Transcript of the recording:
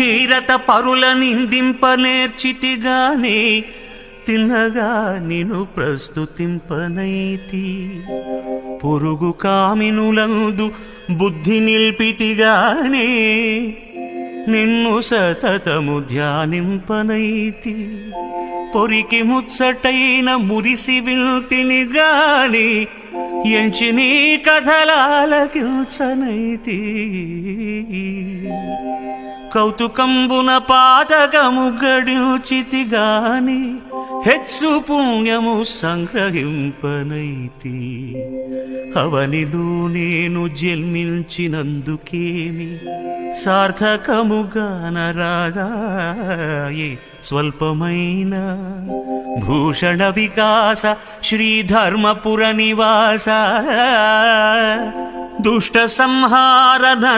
ధీరత పరుల నిందింప నేర్చితిగానే తిన్నగా నిను ప్రస్తుతింపనైతి పొరుగు కామినులందు బుద్ధి నిల్పితిగానే నిన్ను సతతము ధ్యానింపనైతి. పొరికి ముచ్చటైన మురిసి వింటిని గాని ఎంచి నీ కథలాలకించనైతి కౌతుకంబున పాతకము గడిచితి గాని హెచ్చు పుణ్యము సంగ్రహింపనైతి. అవనిలో నేను జన్మించినందుకేమి? సార్థకముగా నరాగాయే స్వల్పమైన భూషణ వికాస శ్రీధర్మపుర నివాస. దుష్ట సంహార